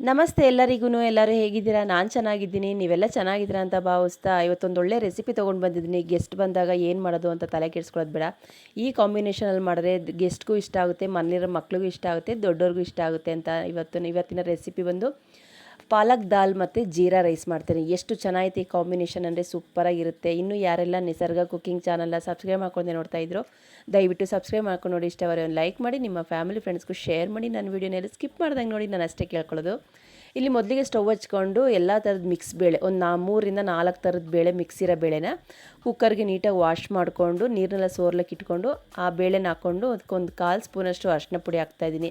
ನಮಸ್ತೆ ಎಲ್ಲರಿಗೂ ಎಲ್ಲರೂ ಹೇಗಿದ್ದೀರಾ? ನಾನು ಚೆನ್ನಾಗಿದ್ದೀನಿ, ನೀವೆಲ್ಲ ಚೆನ್ನಾಗಿದ್ದೀರಾ ಅಂತ ಭಾವಿಸ್ತಾ ಇವತ್ತೊಂದು ಒಳ್ಳೆ ರೆಸಿಪಿ ತೊಗೊಂಡು ಬಂದಿದ್ದೀನಿ. ಗೆಸ್ಟ್ ಬಂದಾಗ ಏನು ಮಾಡೋದು ಅಂತ ತಲೆ ಕೆಡಿಸ್ಕೊಳ್ಳೋದು ಬೇಡ. ಈ ಕಾಂಬಿನೇಷನಲ್ಲಿ ಮಾಡಿದ್ರೆ ಗೆಸ್ಟ್ಗೂ ಇಷ್ಟ ಆಗುತ್ತೆ ಮನೇಲಿರೋ ಮಕ್ಳಿಗೂ ಇಷ್ಟ ಆಗುತ್ತೆ, ದೊಡ್ಡವ್ರಿಗೂ ಇಷ್ಟ ಆಗುತ್ತೆ ಅಂತ ಇವತ್ತು, ಇವತ್ತಿನ ರೆಸಿಪಿ ಬಂದು ಪಾಲಕ್ ದಾಲ್ ಮತ್ತು ಜೀರಾ ರೈಸ್ ಮಾಡ್ತೀನಿ. ಎಷ್ಟು ಚೆನ್ನಾಗೈತೆ ಈ ಕಾಂಬಿನೇಷನ್ ಅಂದರೆ ಸೂಪರಾಗಿರುತ್ತೆ. ಇನ್ನು ಯಾರೆಲ್ಲ ನಿಸರ್ಗ ಕುಕ್ಕಿಂಗ್ ಚಾನಲ್ನ ಸಬ್ಸ್ಕ್ರೈಬ್ ಮಾಡ್ಕೊಂಡೆ ನೋಡ್ತಾ ಇದ್ರು, ದಯವಿಟ್ಟು ಸಬ್ಸ್ಕ್ರೈಬ್ ಮಾಡ್ಕೊಂಡು ನೋಡಿ. ಇಷ್ಟವರೆ ಒಂದು ಲೈಕ್ ಮಾಡಿ, ನಿಮ್ಮ ಫ್ಯಾಮಿಲಿ ಫ್ರೆಂಡ್ಸ್ಗೂ ಶೇರ್ ಮಾಡಿ. ನನ್ನ ವೀಡಿಯೋನೆಲ್ಲ ಸ್ಕಿಪ್ ಮಾಡ್ದಂಗೆ ನೋಡಿ, ನಾನು ಅಷ್ಟೇ ಕೇಳ್ಕೊಳ್ಳೋದು. ಇಲ್ಲಿ ಮೊದಲಿಗೆ ಸ್ಟವ್ ಹಚ್ಕೊಂಡು ಎಲ್ಲ ಥರದ ಮಿಕ್ಸ್ ಬೇಳೆ, ಒಂದು ನಾ ಮೂರಿಂದ ನಾಲ್ಕು ಥರದ ಬೇಳೆ ಮಿಕ್ಸ್ ಇರೋ ಬೇಳೆನ ಕುಕ್ಕರ್ಗೆ ನೀಟಾಗಿ ವಾಶ್ ಮಾಡಿಕೊಂಡು ನೀರನ್ನೆಲ್ಲ ಸೋರ್ಲಕ್ಕೆ ಇಟ್ಕೊಂಡು, ಆ ಬೇಳೆನ ಹಾಕ್ಕೊಂಡು ಅದಕ್ಕೊಂದು ಕಾಲು ಸ್ಪೂನಷ್ಟು ಅರಿಶಿನ ಪುಡಿ ಹಾಕ್ತಾಯಿದ್ದೀನಿ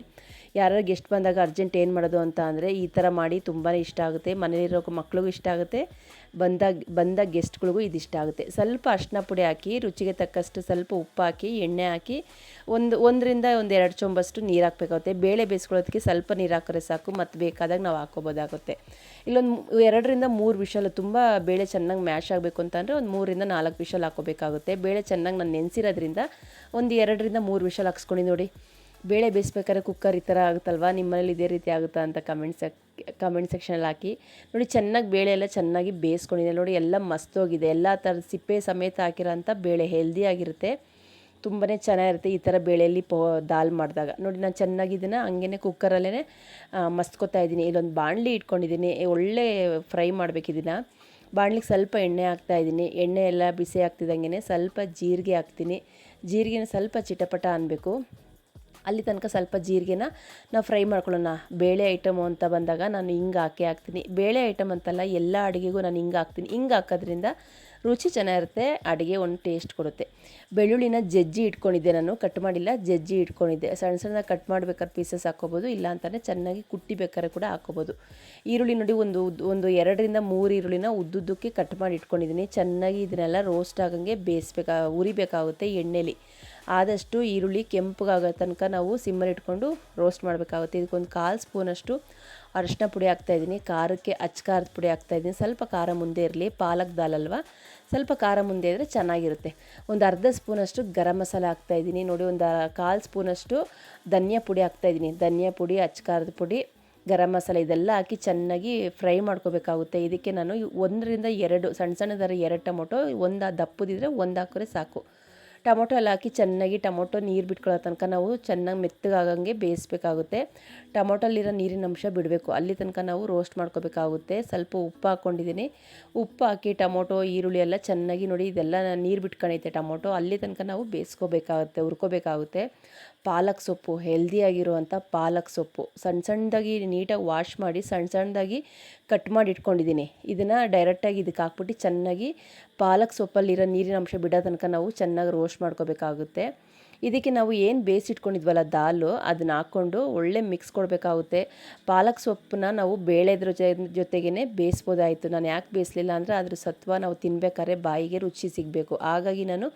ಯಾರು ಗೆಸ್ಟ್ ಬಂದಾಗ ಅರ್ಜೆಂಟ್ ಏನು ಮಾಡೋದು ಅಂತ ಅಂದರೆ ಈ ಥರ ಮಾಡಿ ತುಂಬಾ ಇಷ್ಟ ಆಗುತ್ತೆ. ಮನೇಲಿರೋ ಮಕ್ಳಿಗೂ ಇಷ್ಟ ಆಗುತ್ತೆ. ಬಂದಾಗ, ಬಂದ ಗೆಸ್ಟ್ಗಳಿಗೂ ಇದು ಇಷ್ಟ ಆಗುತ್ತೆ. ಸ್ವಲ್ಪ ಅರ್ಶಿನ ಪುಡಿ ಹಾಕಿ, ರುಚಿಗೆ ತಕ್ಕಷ್ಟು ಸ್ವಲ್ಪ ಉಪ್ಪು ಹಾಕಿ, ಎಣ್ಣೆ ಹಾಕಿ, ಒಂದು, ಒಂದರಿಂದ ಒಂದು ಎರಡು ಚೊಂಬಷ್ಟು ನೀರು ಹಾಕಬೇಕಾಗುತ್ತೆ. ಬೇಳೆ ಬೇಯಿಸ್ಕೊಳ್ಳೋದಕ್ಕೆ ಸ್ವಲ್ಪ ನೀರು ಹಾಕಿದ್ರೆ ಸಾಕು. ಮತ್ತು ಬೇಕಾದಾಗ ನಾವು ಹಾಕೋಬೋದಾಗುತ್ತೆ ಇಲ್ಲೊಂದು ಎರಡರಿಂದ ಮೂರು ವಿಷಲ್, ತುಂಬ ಬೇಳೆ ಚೆನ್ನಾಗಿ ಮ್ಯಾಶ್ ಆಗಬೇಕು ಅಂತಂದರೆ ಒಂದು ಮೂರಿಂದ ನಾಲ್ಕು ವಿಷಲ್ ಹಾಕೋಬೇಕಾಗುತ್ತೆ ಬೇಳೆ ಚೆನ್ನಾಗಿ ನಾನು ನೆನೆಸಿರೋದ್ರಿಂದ ಒಂದು ಎರಡರಿಂದ ಮೂರು ವಿಷಲ್ ಹಾಕ್ಸ್ಕೊಂಡು ನೋಡಿ. ಬೇಳೆ ಬೇಯಿಸ್ಬೇಕಾದ್ರೆ ಕುಕ್ಕರ್ ಈ ಥರ ಆಗುತ್ತಲ್ವಾ? ನಿಮ್ಮಲ್ಲಿ ಇದೇ ರೀತಿ ಆಗುತ್ತಾ ಅಂತ ಕಮೆಂಟ್ ಸೆಕ್ ಕಮೆಂಟ್ ಸೆಕ್ಷನಲ್ಲಿ ಹಾಕಿ. ನೋಡಿ, ಚೆನ್ನಾಗಿ ಬೇಳೆ ಎಲ್ಲ ಚೆನ್ನಾಗಿ ಬೇಯಿಸ್ಕೊಂಡಿದೆ. ನೋಡಿ, ಎಲ್ಲ ಮಸ್ತೋಗಿದೆ. ಎಲ್ಲ ಥರದ ಸಿಪ್ಪೆ ಸಮೇತ ಹಾಕಿರೋಂಥ ಬೇಳೆ ಹೆಲ್ದಿಯಾಗಿರುತ್ತೆ ತುಂಬಾ ಚೆನ್ನಾಗಿರುತ್ತೆ ಈ ಥರ ಬೇಳೆಯಲ್ಲಿ ಪೋ, ದಾಲ್ ಮಾಡಿದಾಗ. ನೋಡಿ, ನಾನು ಚೆನ್ನಾಗಿ ಇದನ್ನು ಹಂಗೇ ಕುಕ್ಕರಲ್ಲೇ ಮಸ್ಕೋತಾ ಇದ್ದೀನಿ. ಇಲ್ಲೊಂದು ಬಾಣಲಿ ಇಟ್ಕೊಂಡಿದ್ದೀನಿ. ಒಳ್ಳೆ ಫ್ರೈ ಮಾಡಬೇಕು ಇದನ್ನು. ಬಾಣಲಿಗೆ ಸ್ವಲ್ಪ ಎಣ್ಣೆ ಹಾಕ್ತಾಯಿದ್ದೀನಿ ಎಣ್ಣೆ ಎಲ್ಲ ಬಿಸಿ ಆಗ್ತಿದ್ದಂಗೆ ಸ್ವಲ್ಪ ಜೀರಿಗೆ ಹಾಕ್ತೀನಿ. ಜೀರಿಗೆನ ಸ್ವಲ್ಪ ಚಿಟಪಟ ಅನ್ನಬೇಕು ಅಲ್ಲಿ ತನಕ ಸ್ವಲ್ಪ ಜೀರಿಗೆನ ನಾವು ಫ್ರೈ ಮಾಡ್ಕೊಳ್ಳೋಣ. ಬೇಳೆ ಐಟಮು ಅಂತ ಬಂದಾಗ ನಾನು ಹಿಂಗೆ ಹಾಕಿ ಹಾಕ್ತೀನಿ. ಬೇಳೆ ಐಟಮ್ ಅಂತಲ್ಲ ಎಲ್ಲ ಅಡುಗೆಗೂ ನಾನು ಹಿಂಗೆ ಹಾಕ್ತೀನಿ. ಹಿಂಗೆ ಹಾಕೋದ್ರಿಂದ ರುಚಿ ಚೆನ್ನಾಗಿರುತ್ತೆ, ಅಡುಗೆ ಒಂದು ಟೇಸ್ಟ್ ಕೊಡುತ್ತೆ. ಬೆಳ್ಳುಳ್ಳಿನ ಜಜ್ಜಿ ಇಟ್ಕೊಂಡಿದ್ದೆ ನಾನು, ಕಟ್ ಮಾಡಿಲ್ಲ, ಜಜ್ಜಿ ಇಟ್ಕೊಂಡಿದ್ದೆ. ಸಣ್ಣ ಸಣ್ಣ ಕಟ್ ಮಾಡ್ಬೇಕಾದ್ರೆ ಪೀಸಸ್ ಹಾಕ್ಕೋಬೋದು, ಇಲ್ಲ ಅಂತಲೇ ಚೆನ್ನಾಗಿ ಕುಟ್ಟಿ ಬೇಕಾದ್ರೆ ಕೂಡ ಹಾಕ್ಕೋಬೋದು. ಈರುಳ್ಳಿ ನೋಡಿ, ಒಂದು ಒಂದು ಎರಡರಿಂದ ಮೂರು ಈರುಳ್ಳಿನ ಉದ್ದುದ್ದಕ್ಕೆ ಕಟ್ ಮಾಡಿ ಇಟ್ಕೊಂಡಿದ್ದೀನಿ. ಚೆನ್ನಾಗಿ ಇದನ್ನೆಲ್ಲ ರೋಸ್ಟ್ ಆಗಂಗೆ ಬೇಯಿಸ್ಬೇಕಾ, ಉರಿಬೇಕಾಗುತ್ತೆ ಎಣ್ಣೆಲಿ. ಆದಷ್ಟು ಈರುಳ್ಳಿ, ಕೆಂಪಗಾಗೋ ತನಕ ನಾವು ಸಿಮ್ಮರ್ ಇಟ್ಕೊಂಡು ರೋಸ್ಟ್ ಮಾಡಬೇಕಾಗುತ್ತೆ. ಇದಕ್ಕೊಂದು ಕಾಲು ಸ್ಪೂನಷ್ಟು ಅರಿಶಿನ ಪುಡಿ ಹಾಕ್ತಾಯಿದ್ದೀನಿ ಖಾರಕ್ಕೆ ಅಚ್ಚ ಖಾರದ ಪುಡಿ ಹಾಕ್ತಾಯಿದ್ದೀನಿ ಸ್ವಲ್ಪ ಖಾರ ಮುಂದೆ ಇರಲಿ. ಪಾಲಕ್ ದಾಲ್ ಅಲ್ವಾ? ಸ್ವಲ್ಪ ಖಾರ ಮುಂದೆ ಇದ್ದರೆ ಚೆನ್ನಾಗಿರುತ್ತೆ. ಒಂದು ಅರ್ಧ ಸ್ಪೂನಷ್ಟು ಗರಂ ಮಸಾಲ ಹಾಕ್ತಾಯಿದ್ದೀನಿ ನೋಡಿ, ಒಂದು ಕಾಲು ಸ್ಪೂನಷ್ಟು ಧನಿಯಾ ಪುಡಿ ಹಾಕ್ತಾಯಿದ್ದೀನಿ ಧನಿಯಾ ಪುಡಿ, ಅಚ್ಚ ಖಾರದ ಪುಡಿ, ಗರಂ ಮಸಾಲೆ ಇದೆಲ್ಲ ಹಾಕಿ ಚೆನ್ನಾಗಿ ಫ್ರೈ ಮಾಡ್ಕೋಬೇಕಾಗುತ್ತೆ. ಇದಕ್ಕೆ ನಾನು ಒಂದರಿಂದ ಎರಡು, ಸಣ್ಣ ಸಣ್ಣದಾರ ಎರಡು ಟೊಮೊಟೊ, ಒಂದು ದಪ್ಪದಿದ್ರೆ ಒಂದು ಹಾಕಿದ್ರೆ ಸಾಕು. ಟೊಮೊಟೊ ಎಲ್ಲ ಹಾಕಿ ಚೆನ್ನಾಗಿ ಟೊಮೊಟೊ ನೀರು ಬಿಟ್ಕೊಳ್ಳೋ ತನಕ ನಾವು ಚೆನ್ನಾಗಿ ಮೆತ್ತಗಾಗಂಗೆ ಬೇಯಿಸ್ಬೇಕಾಗುತ್ತೆ. ಟೊಮೊಟೊಲ್ಲಿರೋ ನೀರಿನ ಅಂಶ ಬಿಡಬೇಕು. ಅಲ್ಲಿ ತನಕ ನಾವು ರೋಸ್ಟ್ ಮಾಡ್ಕೋಬೇಕಾಗುತ್ತೆ. ಸ್ವಲ್ಪ ಉಪ್ಪು ಹಾಕ್ಕೊಂಡಿದ್ದೀನಿ. ಉಪ್ಪು ಹಾಕಿ ಟೊಮೊಟೊ, ಈರುಳ್ಳಿ ಎಲ್ಲ ಚೆನ್ನಾಗಿ ನೋಡಿ ಇದೆಲ್ಲ ನೀರು ಬಿಟ್ಕೊಂಡೈತೆ ಟೊಮೊಟೊ. ಅಲ್ಲಿ ತನಕ ನಾವು ಬೇಯಿಸ್ಕೋಬೇಕಾಗುತ್ತೆ, ಹುರ್ಕೋಬೇಕಾಗುತ್ತೆ. ಪಾಲಕ್ ಸೊಪ್ಪು ಹೆಲ್ದಿಯಾಗಿರುವಂಥ ಪಾಲಕ್ ಸೊಪ್ಪು. ಸಣ್ಣ ಸಣ್ಣದಾಗಿ ನೀಟಾಗಿ ವಾಶ್ ಮಾಡಿ ಸಣ್ಣ ಸಣ್ಣದಾಗಿ ಕಟ್ ಮಾಡಿ ಇಟ್ಕೊಂಡಿದ್ದೀನಿ. ಇದನ್ನು ಡೈರೆಕ್ಟಾಗಿ ಇದಕ್ಕೆ ಹಾಕ್ಬಿಟ್ಟು ಚೆನ್ನಾಗಿ ಪಾಲಕ್ ಸೊಪ್ಪಲ್ಲಿರೋ ನೀರಿನ ಅಂಶ ಬಿಡೋ ತನಕ ನಾವು ಚೆನ್ನಾಗಿ ರೋಸ್ಟ್ ಮಾಡ್ಕೋಬೇಕಾಗುತ್ತೆ. ಇದಕ್ಕೆ ನಾವು ಏನು ಬೇಯಿಸಿಟ್ಕೊಂಡಿದ್ವಲ್ಲ ದಾಲು, ಅದನ್ನ ಹಾಕ್ಕೊಂಡು ಒಳ್ಳೆ ಮಿಕ್ಸ್ ಕೊಡಬೇಕಾಗುತ್ತೆ. ಪಾಲಕ್ ಸೊಪ್ಪನ್ನ ನಾವು ಬೇಳೆದ್ರ ಜೊತೆಗೇ ಬೇಯಿಸ್ಬೋದಾಯಿತು. ನಾನು ಯಾಕೆ ಬೇಯಿಸಲಿಲ್ಲ ಅಂದರೆ ಅದ್ರ ಸತ್ವ ನಾವು ತಿನ್ಬೇಕಾದ್ರೆ ಬಾಯಿಗೆ ರುಚಿ ಸಿಗಬೇಕು. ಹಾಗಾಗಿ ನಾನು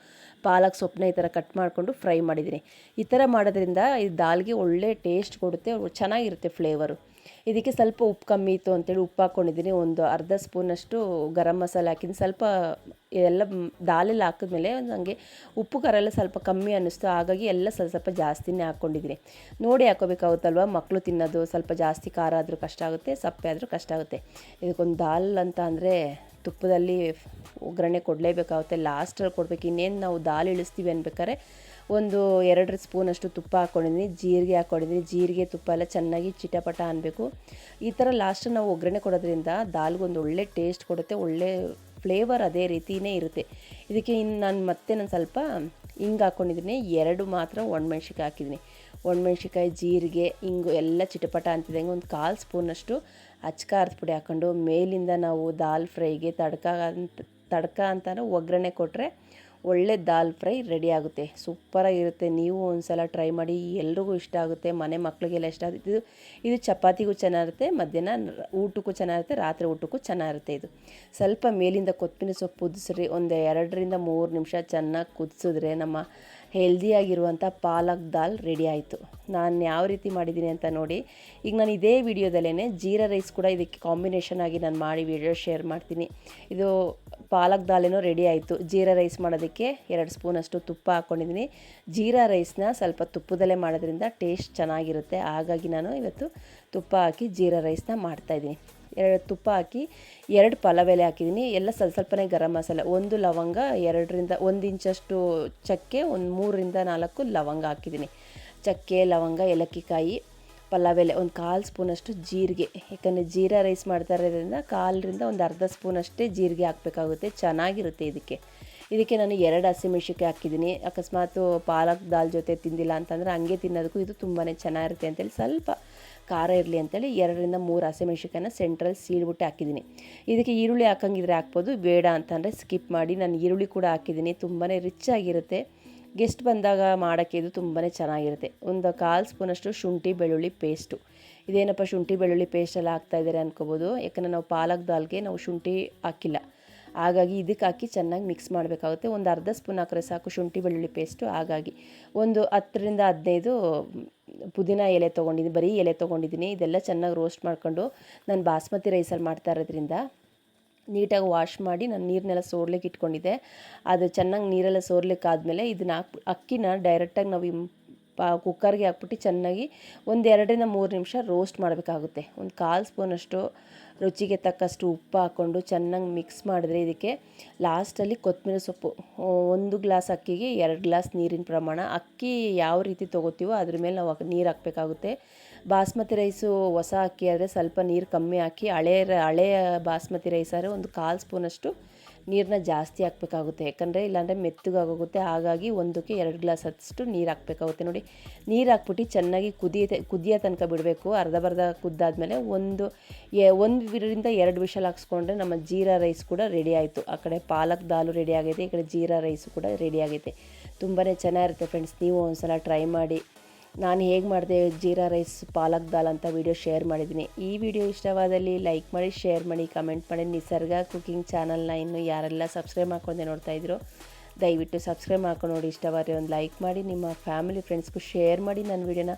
ಪಾಲಕ್ ಸೊಪ್ಪನ್ನ ಈ ಥರ ಕಟ್ ಮಾಡಿಕೊಂಡು ಫ್ರೈ ಮಾಡಿದ್ದೀನಿ. ಈ ಥರ ಮಾಡೋದ್ರಿಂದ ಈ ದಾಲ್ಗೆ ಒಳ್ಳೆ ಟೇಸ್ಟ್ ಕೊಡುತ್ತೆ, ಚೆನ್ನಾಗಿರುತ್ತೆ ಫ್ಲೇವರು. ಇದಕ್ಕೆ ಸ್ವಲ್ಪ ಉಪ್ಪು ಕಮ್ಮಿ ಇತ್ತು ಅಂತೇಳಿ ಉಪ್ಪು ಹಾಕ್ಕೊಂಡಿದ್ದೀನಿ ಒಂದು ಅರ್ಧ ಸ್ಪೂನಷ್ಟು ಗರಂ ಮಸಾಲೆ ಹಾಕಿದ್ದೀನಿ. ಸ್ವಲ್ಪ ಎಲ್ಲ ದಾಲೆಲ್ಲ ಹಾಕಿದ್ಮೇಲೆ ನನಗೆ ಉಪ್ಪು ಖಾರ ಎಲ್ಲ ಸ್ವಲ್ಪ ಕಮ್ಮಿ ಅನ್ನಿಸ್ತು. ಹಾಗಾಗಿ ಎಲ್ಲ ಸ್ವಲ್ಪ ಸ್ವಲ್ಪ ಜಾಸ್ತಿನೇ ಹಾಕ್ಕೊಂಡಿದ್ದೀನಿ ನೋಡಿ ಹಾಕೋಬೇಕಾಗುತ್ತಲ್ವ? ಮಕ್ಕಳು ತಿನ್ನೋದು ಸ್ವಲ್ಪ ಜಾಸ್ತಿ ಖಾರ ಆದರೂ ಕಷ್ಟ ಆಗುತ್ತೆ, ಸಪ್ಪೆ ಆದರೂ ಕಷ್ಟ ಆಗುತ್ತೆ. ಇದಕ್ಕೊಂದು ದಾಲ್ ಅಂತ ಅಂದರೆ ತುಪ್ಪದಲ್ಲಿ ಒಗ್ಗರಣೆ ಕೊಡಲೇಬೇಕಾಗುತ್ತೆ. ಲಾಸ್ಟಲ್ಲಿ ಕೊಡಬೇಕು. ಇನ್ನೇನು ನಾವು ದಾಲ್ ಇಳಿಸ್ತೀವಿ ಅನ್ಬೇಕಾದ್ರೆ, ಒಂದು ಎರಡು ಸ್ಪೂನಷ್ಟು ತುಪ್ಪ ಹಾಕ್ಕೊಂಡಿದ್ದೀನಿ ಜೀರಿಗೆ ಹಾಕ್ಕೊಂಡಿದ್ದೀನಿ ಜೀರಿಗೆ ತುಪ್ಪ ಎಲ್ಲ ಚೆನ್ನಾಗಿ ಚಿಟಪಟ ಅನ್ನಬೇಕು ಈ ಥರ ಲಾಸ್ಟ್ ನಾವು ಒಗ್ಗರಣೆ ಕೊಡೋದ್ರಿಂದ ದಾಲ್ಗೊಂದು ಒಳ್ಳೆ ಟೇಸ್ಟ್ ಕೊಡುತ್ತೆ. ಒಳ್ಳೆ ಫ್ಲೇವರ್ ಅದೇ ರೀತಿಯೇ ಇರುತ್ತೆ. ಇದಕ್ಕೆ ಇನ್ನು ನಾನು ಮತ್ತೆ ನಾನು ಸ್ವಲ್ಪ ಹಿಂಗೆ ಹಾಕ್ಕೊಂಡಿದ್ದೀನಿ ಎರಡು ಮಾತ್ರ ಒಣಮೆಣ್ಸಿಕಾಯಿ ಹಾಕಿದ್ದೀನಿ. ಒಣಮೆಣ್ಸಿಕಾಯಿ ಜೀರಿಗೆ ಹಿಂಗು ಎಲ್ಲ ಚಿಟಪಟ ಅಂತಿದ್ದಂಗೆ ಒಂದು ಕಾಲು ಸ್ಪೂನಷ್ಟು ಅಚ್ಕಾರದ ಪುಡಿ ಹಾಕ್ಕೊಂಡು ಮೇಲಿಂದ ನಾವು ದಾಲ್ ಫ್ರೈಗೆ ತಡ್ಕ ಅಂತ, ತಡ್ಕ ಅಂತಾನು ಒಗ್ಗರಣೆ ಕೊಟ್ಟರೆ ಒಳ್ಳೆ ದಾಲ್ ಫ್ರೈ ರೆಡಿ ಆಗುತ್ತೆ. ಸೂಪರಾಗಿರುತ್ತೆ ನೀವು ಒಂದು ಸಲ ಟ್ರೈ ಮಾಡಿ, ಎಲ್ರಿಗೂ ಇಷ್ಟ ಆಗುತ್ತೆ, ಮನೆ ಮಕ್ಕಳಿಗೆಲ್ಲ ಇಷ್ಟ ಆಗುತ್ತೆ. ಇದು ಇದು ಚಪಾತಿಗೂ ಚೆನ್ನಾಗಿರುತ್ತೆ, ಮಧ್ಯಾಹ್ನ ಊಟಕ್ಕೂ ಚೆನ್ನಾಗಿರುತ್ತೆ, ರಾತ್ರಿ ಊಟಕ್ಕೂ ಚೆನ್ನಾಗಿರುತ್ತೆ ಇದು. ಸ್ವಲ್ಪ ಮೇಲಿಂದ ಕೊತ್ತಿನ ಸೊಪ್ಪು ಕುದಿಸ್ರಿ ಒಂದು ಎರಡರಿಂದ ಮೂರು ನಿಮಿಷ ಚೆನ್ನಾಗಿ ಕುದಿಸಿದ್ರೆ ನಮ್ಮ ಹೆಲ್ದಿಯಾಗಿರುವಂಥ ಪಾಲಕ್ ದಾಲ್ ರೆಡಿ ಆಯಿತು. ನಾನು ಯಾವ ರೀತಿ ಮಾಡಿದ್ದೀನಿ ಅಂತ ನೋಡಿ, ಈಗ ನಾನು ಇದೇ ವಿಡಿಯೋದಲ್ಲೇ ಜೀರಾ ರೈಸ್ ಕೂಡ ಇದಕ್ಕೆ ಕಾಂಬಿನೇಷನ್ ಆಗಿ ನಾನು ಮಾಡಿ ವಿಡಿಯೋ ಶೇರ್ ಮಾಡ್ತೀನಿ. ಇದು ಪಾಲಕ್ ದಾಲೇನೋ ರೆಡಿ ಆಯಿತು. ಜೀರಾ ರೈಸ್ ಮಾಡೋದಕ್ಕೆ ಎರಡು ಸ್ಪೂನಷ್ಟು ತುಪ್ಪ ಹಾಕ್ಕೊಂಡಿದ್ದೀನಿ ಜೀರಾ ರೈಸ್ನ ಸ್ವಲ್ಪ ತುಪ್ಪದಲ್ಲೇ ಮಾಡೋದ್ರಿಂದ ಟೇಸ್ಟ್ ಚೆನ್ನಾಗಿರುತ್ತೆ. ಹಾಗಾಗಿ ನಾನು ಇವತ್ತು ತುಪ್ಪ ಹಾಕಿ ಜೀರಾ ರೈಸ್ನ ಮಾಡ್ತಾಯಿದ್ದೀನಿ ಎರಡು ತುಪ್ಪ ಹಾಕಿ ಎರಡು ಪಲಾವ್ ಎಲೆ ಹಾಕಿದ್ದೀನಿ. ಎಲ್ಲ ಸ್ವಲ್ಪ ಸ್ವಲ್ಪನೇ ಗರಂ ಮಸಾಲೆ. ಒಂದು ಲವಂಗ, ಎರಡರಿಂದ ಒಂದು ಇಂಚಷ್ಟು ಚಕ್ಕೆ, ಒಂದು ಮೂರರಿಂದ ನಾಲ್ಕು ಲವಂಗ ಹಾಕಿದ್ದೀನಿ. ಚಕ್ಕೆ, ಲವಂಗ, ಏಲಕ್ಕಿಕಾಯಿ ಪಲಾವ್ ಎಲೆ ಒಂದು ಕಾಲು ಸ್ಪೂನಷ್ಟು ಜೀರಿಗೆ. ಯಾಕಂದರೆ ಜೀರಾ ರೈಸ್ ಮಾಡ್ತಾ ಇರೋದ್ರಿಂದ ಕಾಲರಿಂದ ಒಂದು ಅರ್ಧ ಸ್ಪೂನಷ್ಟೇ ಜೀರಿಗೆ ಹಾಕಬೇಕಾಗುತ್ತೆ. ಚೆನ್ನಾಗಿರುತ್ತೆ ಇದಕ್ಕೆ. ಇದಕ್ಕೆ ನಾನು ಎರಡು ಹಸಿಮೆಣಸಿಕಾಯಿ ಹಾಕಿದ್ದೀನಿ. ಅಕಸ್ಮಾತ್ ಪಾಲಕ್ ದಾಲ್ ಜೊತೆ ತಿಂದಿಲ್ಲ ಅಂತಂದರೆ ಹಂಗೆ ತಿನ್ನೋದಕ್ಕೂ ಇದು ತುಂಬಾ ಚೆನ್ನಾಗಿರುತ್ತೆ ಅಂತೇಳಿ ಸ್ವಲ್ಪ ಖಾರ ಇರಲಿ ಅಂತೇಳಿ ಎರಡರಿಂದ ಮೂರು ಹಸಿಮೆಣ್ಸಿನ್ಕಾಯಿನ ಸೆಂಟ್ರಲ್ಲಿ ಸೀಳ್ಬಿಟ್ಟು ಹಾಕಿದ್ದೀನಿ. ಇದಕ್ಕೆ ಈರುಳ್ಳಿ ಹಾಕಂಗಿದ್ರೆ ಹಾಕ್ಬೋದು, ಬೇಡ ಅಂತಂದರೆ ಸ್ಕಿಪ್ ಮಾಡಿ. ನಾನು ಈರುಳ್ಳಿ ಕೂಡ ಹಾಕಿದ್ದೀನಿ ತುಂಬಾ ರಿಚ್ ಆಗಿರುತ್ತೆ. ಗೆಸ್ಟ್ ಬಂದಾಗ ಮಾಡೋಕ್ಕೆ ಇದು ತುಂಬಾ ಚೆನ್ನಾಗಿರುತ್ತೆ. ಒಂದು ಕಾಲು ಸ್ಪೂನಷ್ಟು ಶುಂಠಿ ಬೆಳ್ಳುಳ್ಳಿ ಪೇಸ್ಟು. ಇದೇನಪ್ಪ ಶುಂಠಿ ಬೆಳ್ಳುಳ್ಳಿ ಪೇಸ್ಟೆಲ್ಲ ಹಾಕ್ತಾಯಿದ್ದಾರೆ ಅನ್ಕೋಬೋದು. ಯಾಕಂದರೆ ನಾವು ಪಾಲಕ್ ದಾಲ್ಗೆ ನಾವು ಶುಂಠಿ ಹಾಕಿಲ್ಲ. ಹಾಗಾಗಿ ಇದಕ್ಕೆ ಹಾಕಿ ಚೆನ್ನಾಗಿ ಮಿಕ್ಸ್ ಮಾಡಬೇಕಾಗುತ್ತೆ. ಒಂದು ಅರ್ಧ ಸ್ಪೂನ್ ಹಾಕ್ರೆ ಸಾಕು ಶುಂಠಿ ಬೆಳ್ಳುಳ್ಳಿ ಪೇಸ್ಟು ಹಾಗಾಗಿ. ಒಂದು ಹತ್ತರಿಂದ ಹದಿನೈದು ಪುದೀನ ಎಲೆ ತೊಗೊಂಡಿದ್ದೀನಿ, ಬರೀ ಎಲೆ ತೊಗೊಂಡಿದ್ದೀನಿ. ಇದೆಲ್ಲ ಚೆನ್ನಾಗಿ ರೋಸ್ಟ್ ಮಾಡ್ಕೊಂಡು ನಾನು ಬಾಸ್ಮತಿ ರೈಸಲ್ಲಿ ಮಾಡ್ತಾ ಇರೋದ್ರಿಂದ ನೀಟಾಗಿ ವಾಶ್ ಮಾಡಿ ನಾನು ನೀರನ್ನೆಲ್ಲ ಸೋರ್ಲಿಕ್ಕೆ ಇಟ್ಕೊಂಡಿದ್ದೆ. ಅದು ಚೆನ್ನಾಗಿ ನೀರೆಲ್ಲ ಸೋರ್ಲಿಕ್ಕೆ ಆದಮೇಲೆ ಇದನ್ನ ಹಾಕಿ, ಅಕ್ಕಿನ ಡೈರೆಕ್ಟಾಗಿ ನಾವು ಪಾ ಕುಕ್ಕರ್ಗೆ ಹಾಕ್ಬಿಟ್ಟು ಚೆನ್ನಾಗಿ ಒಂದು ಎರಡರಿಂದ ಮೂರು ನಿಮಿಷ ರೋಸ್ಟ್ ಮಾಡಬೇಕಾಗುತ್ತೆ. ಒಂದು ಕಾಲು ಸ್ಪೂನಷ್ಟು ರುಚಿಗೆ ತಕ್ಕಷ್ಟು ಉಪ್ಪು ಹಾಕ್ಕೊಂಡು ಚೆನ್ನಾಗಿ ಮಿಕ್ಸ್ ಮಾಡಿದ್ರೆ ಇದಕ್ಕೆ ಲಾಸ್ಟಲ್ಲಿ ಕೊತ್ತಂಬರಿ ಸೊಪ್ಪು. ಒಂದು ಗ್ಲಾಸ್ ಅಕ್ಕಿಗೆ ಎರಡು ಗ್ಲಾಸ್ ನೀರಿನ ಪ್ರಮಾಣ. ಅಕ್ಕಿ ಯಾವ ರೀತಿ ತೊಗೋತೀವೋ ಅದ್ರ ಮೇಲೆ ನಾವು ನೀರು ಹಾಕಬೇಕಾಗುತ್ತೆ. ಬಾಸ್ಮತಿ ರೈಸು ಹೊಸ ಅಕ್ಕಿ ಆದರೆ ಸ್ವಲ್ಪ ನೀರು ಕಮ್ಮಿ ಹಾಕಿ ಹಳೆ ಹಳೆಯ ಬಾಸ್ಮತಿ ರೈಸ್ ಆದರೆ ಒಂದು ಕಾಲು ಸ್ಪೂನಷ್ಟು ನೀರನ್ನ ಜಾಸ್ತಿ ಹಾಕಬೇಕಾಗುತ್ತೆ. ಯಾಕಂದರೆ ಇಲ್ಲಾಂದರೆ ಮೆತ್ತಗಾಗೋಗುತ್ತೆ. ಹಾಗಾಗಿ ಒಂದಕ್ಕೆ ಎರಡು ಗ್ಲಾಸ್ ಅಷ್ಟು ನೀರು ಹಾಕಬೇಕಾಗುತ್ತೆ. ನೋಡಿ, ನೀರು ಹಾಕ್ಬಿಟ್ಟು ಚೆನ್ನಾಗಿ ಕುದಿಯತೆ, ಕುದಿಯೋ ತನಕ ಬಿಡಬೇಕು. ಅರ್ಧ ಬರ್ಧ ಕುದ್ದಾದಮೇಲೆ ಒಂದು, ಎ ಒಂದರಿಂದ ಎರಡು ವಿಷಲ್ ಹಾಕ್ಸ್ಕೊಂಡ್ರೆ ನಮ್ಮ ಜೀರಾ ರೈಸ್ ಕೂಡ ರೆಡಿ ಆಯಿತು. ಆ ಕಡೆ ಪಾಲಕ್ ದಾಲು ರೆಡಿ ಆಗೈತೆ. ಈ ಕಡೆ ಜೀರಾ ರೈಸು ಕೂಡ ರೆಡಿ ಆಗೈತೆ. ತುಂಬಾ ಚೆನ್ನಾಗಿರುತ್ತೆ ಫ್ರೆಂಡ್ಸ್. ನೀವು ಒಂದ್ಸಲ ಟ್ರೈ ಮಾಡಿ. ನಾನು ಹೇಗೆ ಮಾಡಿದೆ ಜೀರಾ ರೈಸ್, ಪಾಲಕ್ ದಾಲ್ ಅಂತ ವಿಡಿಯೋ ಶೇರ್ ಮಾಡಿದ್ದೀನಿ. ಈ ವಿಡಿಯೋ ಇಷ್ಟವಾದಲ್ಲಿ ಲೈಕ್ ಮಾಡಿ ಶೇರ್ ಮಾಡಿ ಕಮೆಂಟ್ ಮಾಡಿ. ನಿಸರ್ಗ ಕುಕಿಂಗ್ ಚಾನಲ್ನ ಇನ್ನು ಯಾರೆಲ್ಲ ಸಬ್ಸ್ಕ್ರೈಬ್ ಮಾಡ್ಕೊಂಡೆ ನೋಡ್ತಾ ಇದ್ರು, ದಯವಿಟ್ಟು ಸಬ್ಸ್ಕ್ರೈಬ್ ಮಾಡ್ಕೊಂಡು ನೋಡಿ. ಇಷ್ಟವಾದರೆ ಒಂದು ಲೈಕ್ ಮಾಡಿ, ನಿಮ್ಮ ಫ್ಯಾಮಿಲಿ ಫ್ರೆಂಡ್ಸ್ಗೂ ಶೇರ್ ಮಾಡಿ ನನ್ನ ವಿಡಿಯೋನ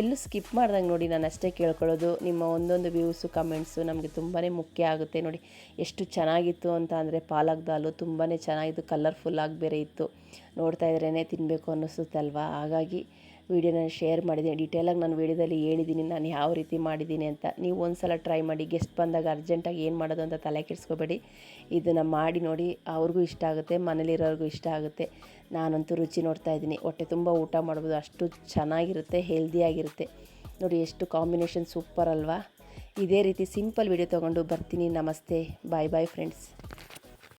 ಎಲ್ಲೂ ಸ್ಕಿಪ್ ಮಾಡ್ದಂಗೆ ನೋಡಿ, ನಾನು ಅಷ್ಟೇ ಕೇಳ್ಕೊಳ್ಳೋದು. ನಿಮ್ಮ ಒಂದೊಂದು ವ್ಯೂಸು ಕಮೆಂಟ್ಸು ನಮಗೆ ತುಂಬಾ ಮುಖ್ಯ ಆಗುತ್ತೆ ನೋಡಿ. ಎಷ್ಟು ಚೆನ್ನಾಗಿತ್ತು ಅಂತ ಅಂದರೆ ಪಾಲಕ್ ದಾಲು ತುಂಬಾ ಚೆನ್ನಾಗಿತ್ತು ಕಲರ್ಫುಲ್ಲಾಗಿ ಬೇರೆ ಇತ್ತು ನೋಡ್ತಾ ಇದ್ರೇ ತಿನ್ನಬೇಕು ಅನ್ನಿಸುತ್ತಲ್ವಾ? ಹಾಗಾಗಿ ವೀಡಿಯೋನ ಶೇರ್ ಮಾಡಿದ್ದೀನಿ ಡೀಟೇಲಾಗಿ ನಾನು ವೀಡಿಯೋದಲ್ಲಿ ಹೇಳಿದ್ದೀನಿ, ನಾನು ಯಾವ ರೀತಿ ಮಾಡಿದ್ದೀನಿ ಅಂತ. ನೀವು ಒಂದು ಸಲ ಟ್ರೈ ಮಾಡಿ ಗೆಸ್ಟ್ ಬಂದಾಗ ಅರ್ಜೆಂಟಾಗಿ ಏನು ಮಾಡೋದು ಅಂತ ತಲೆ ಕೆಡಿಸ್ಕೋಬೇಡಿ. ಇದನ್ನು ಮಾಡಿ ನೋಡಿ, ಅವ್ರಿಗೂ ಇಷ್ಟ ಆಗುತ್ತೆ, ಮನೇಲಿರೋರಿಗೂ ಇಷ್ಟ ಆಗುತ್ತೆ. ನಾನಂತೂ ರುಚಿ ನೋಡ್ತಾ ಇದ್ದೀನಿ. ಹೊಟ್ಟೆ ತುಂಬ ಊಟ ಮಾಡ್ಬೋದು, ಅಷ್ಟು ಚೆನ್ನಾಗಿರುತ್ತೆ ಹೆಲ್ದಿಯಾಗಿರುತ್ತೆ ನೋಡಿ, ಎಷ್ಟು ಕಾಂಬಿನೇಷನ್ ಸೂಪರ್ ಅಲ್ವಾ? ಇದೇ ರೀತಿ ಸಿಂಪಲ್ ವಿಡಿಯೋ ತೊಗೊಂಡು ಬರ್ತೀನಿ. ನಮಸ್ತೆ. ಬಾಯ್ ಬಾಯ್ ಫ್ರೆಂಡ್ಸ್